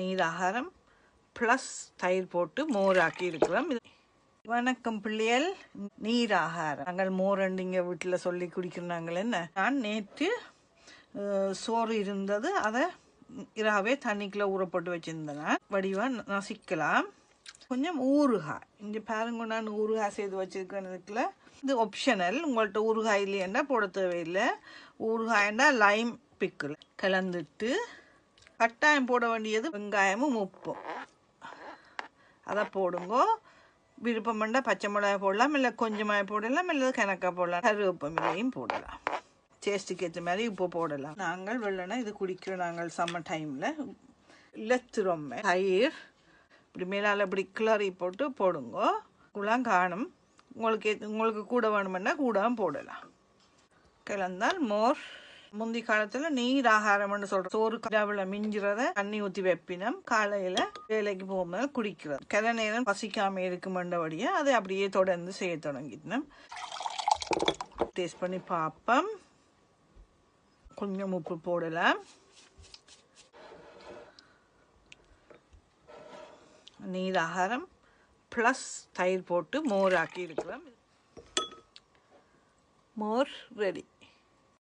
நீர் ஆகாரம் ப்ளஸ் தயிர் போட்டு மோராக்கி இருக்கிறோம் இது வணக்கம் பிள்ளைகள். நீர் ஆகாரம். நாங்கள் மோரண்டு இங்கே வீட்டில் சொல்லி குடிக்கிறாங்கள் என்ன? நான் நேற்று சோறு இருந்தது. அதை இராவே தண்ணிக்குள்ளே ஊறப்பட்டு வச்சுருந்தேன். வடிவாக நசிக்கலாம். கொஞ்சம் ஊறுகாய். இங்கே பாருங்க நான் ஊறுகாய் செய்து வச்சுருக்கிறதுக்குல இது ஒப்ஷனல் உங்கள்கிட்ட ஊறுகாய் இல்லையண்டா போட தேவையில்லை. ஊறுகாயண்டா லைம் பிக்கில் கலந்துட்டு கட்டாயம் போட வேண்டியது வெங்காயமும் உப்பும். அதை போடுங்கோ. விருப்பம் பண்ணால் பச்சை மிளகாய் போடலாம் இல்லை கொஞ்சமாக போடலாம் இல்லை கணக்காக போடலாம். கருவேப்பமிலையும் போடலாம். டேஸ்ட்டுக்கு ஏற்ற மாதிரி உப்பு போடலாம். நாங்கள் வெள்ளனா இது குடிக்கிறோம் நாங்கள் சம்மர் டைமில் இலத்துறோமே தயிர் இப்படி மேலால் இப்படி கிளறி போட்டு போடுங்கோ. குலாம் காணும். உங்களுக்கு உங்களுக்கு கூட வேணுமென்னா கூடவும் போடலாம். கிளந்தால் மோர். முந்தி காலத்துல நீர் ஆகாரம்னு சொல்ற சோறு கடவுள மிஞ்சுறத தண்ணி ஊத்தி வைப்பினம். காலையில வேலைக்கு போகும்போது குடிக்கிறது கிள நேரம் பசிக்காம இருக்குமெண்டபடியா அதை அப்படியே தொடர்ந்து செய்ய தொடங்கிட்டோம். டேஸ்ட் பண்ணி பார்ப்போம் கொஞ்சம் உப்பு போடல நீர் ஆகாரம் ப்ளஸ் தயிர் போட்டு மோர் ஆக்கி இருக்கிறோம் மோர் ரெடி